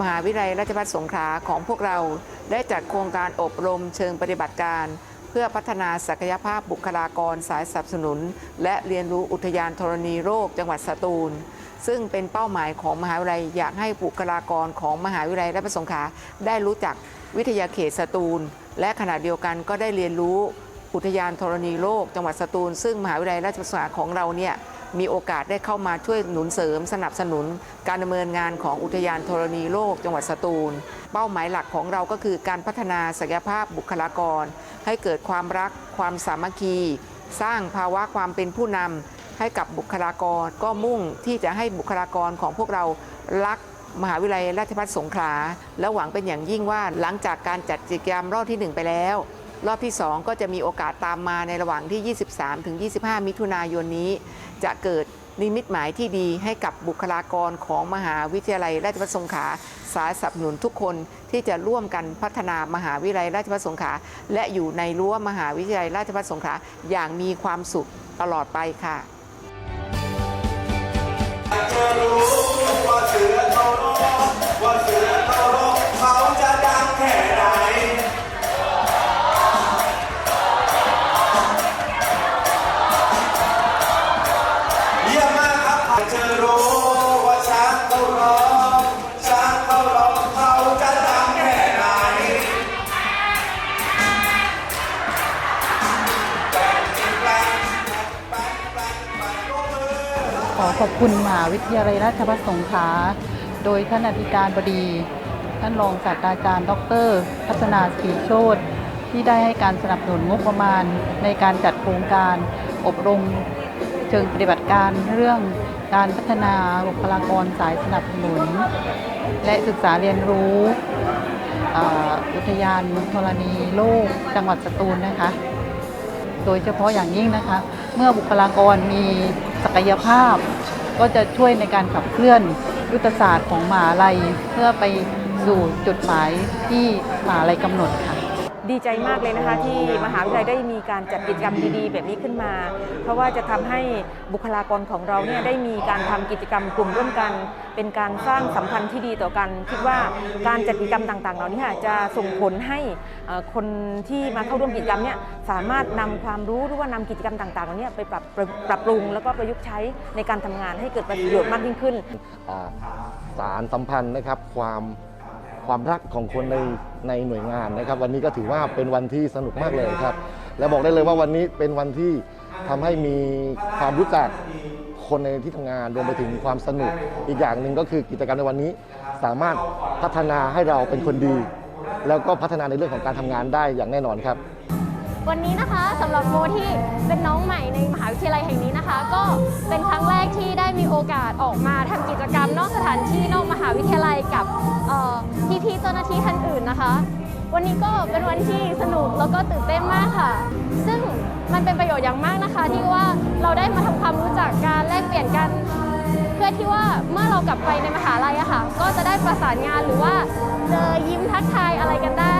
มหาวิทยาลัยราชภัฏสงขลาของพวกเรา ได้จัดโครงการอบรมเชิงปฏิบัติการ เพื่อพัฒนาศักยภาพบุคลากรสายสนับสนุน และเรียนรู้อุทยานธรณีโรคจังหวัดสตูล ซึ่งเป็นเป้าหมายของมหาวิทยาลัยอยากให้บุคลากรของมหาวิทยาลัยราชภัฏสงขลาได้รู้จักวิทยาเขตสตูล และขณะเดียวกันก็ได้เรียนรู้อุทยานธรณีโรคจังหวัดสตูล ซึ่งมหาวิทยาลัยราชภัฏสงขลาของเราเนี่ย มีโอกาสได้เข้ามาช่วยหนุนเสริมสนับสนุน การดำเนินงานของอุทยานธรณีโลกจังหวัดสตูล เป้าหมายหลักของเราก็คือการพัฒนาศักยภาพบุคลากร ให้เกิดความรัก ความสามัคคี สร้างภาวะความเป็นผู้นำให้กับบุคลากรก็มุ่งที่จะให้บุคลากรของพวกเรารักมหาวิทยาลัยราชภัฏสงขลา และหวังเป็นอย่างยิ่งว่าหลังจากการจัดกิจกรรมรอบที่ 1 ไปแล้ว รอบที่ 2 ก็จะมีโอกาสตามมาในระหว่างที่ 23ถึง25 มิถุนายนนี้ จะเกิดนิมิตหมายที่ดีให้กับบุคลากรของมหาวิทยาลัยราชภัฏสงขลาสายสนับสนุนทุกคนที่จะร่วมกันพัฒนามหาวิทยาลัยราชภัฏสงขลาและอยู่ในรั้วมหาวิทยาลัยราชภัฏสงขลาอย่างมีความสุขตลอดไปค่ะ ขอขอบคุณมหาวิทยาลัยราชภัฏสงขลาโดยท่านอธิการบดี ท่านรองศาสตราจารย์ ดร พัฒนาศรีโชตที่ได้ให้การสนับสนุนงบประมาณในการจัดโครงการ อบรมเชิงปฏิบัติการเรื่องการพัฒนาบุคลากรสายสนับสนุน และศึกษาเรียนรู้อุทยานธรณีโลกจังหวัดสตูลนะคะ โดยเฉพาะอย่างยิ่งนะคะ เมื่อบุคลากรมี ศักยภาพ ก็จะช่วยในการขับเคลื่อนยุทธศาสตร์ของมหาลัย เพื่อไปสู่จุดหมายที่มหาลัยกำหนดค่ะ ดีใจมากเลยนะคะ ที่มหาวิทยาลัยได้มีการจัดกิจกรรมดีๆ แบบนี้ขึ้นมา เพราะว่าจะทำให้บุคลากรของเราเนี่ยได้มีการทำกิจกรรมกลุ่มร่วมกัน เป็นการสร้างสัมพันธ์ที่ดีต่อกัน คิดว่าการจัดกิจกรรมต่างๆ เหล่านี้ค่ะจะส่งผลให้คนที่มาเข้าร่วมกิจกรรมเนี่ยสามารถนำความรู้หรือว่านำกิจกรรมต่างๆเหล่านี้ไปปรับปรับปรุง แล้วก็ประยุกต์ใช้ในการทำงานให้เกิดประโยชน์มากยิ่งขึ้นสารสัมพันธ์นะครับความ ความรักของคนในในหน่วยงานนะครับ วันนี้ก็ถือว่าเป็นวันที่สนุกมากเลยครับ และบอกได้เลยว่าวันนี้เป็นวันที่ทำให้มีความรู้จักคนในที่ทำงานรวมไปถึงความสนุกอีกอย่างหนึ่งก็คือกิจกรรมในวันนี้ สามารถพัฒนาให้เราเป็นคนดี แล้วก็พัฒนาในเรื่องของการทำงานได้อย่างแน่นอนครับวันนี้นะคะสำหรับโมที่เป็นน้องใหม่ในมหาวิทยาลัยแห่งนี้นะคะ ก็เป็นครั้งแรกที่ได้มีโอกาสออกมาทำกิจกรรมนอกานที่นอกมหาวิทยาลัยกับพี่ๆเจ้าหน้าที่ท่านอื่นนะคะ วันนี้ก็เป็นวันที่สนุกแล้วก็ตื่นเต้นมากค่ะ ซึ่งมันเป็นประโยชน์อย่างมากนะคะ ที่ว่าเราได้มาทำความรู้จักการแลกเปลี่ยนกัน เพื่อที่ว่าเมื่อเรากลับไปในมหาลัยอะค่ะ ก็จะได้ประสานงานหรือว่าเจอยิ้มทักทายอะไรกันได้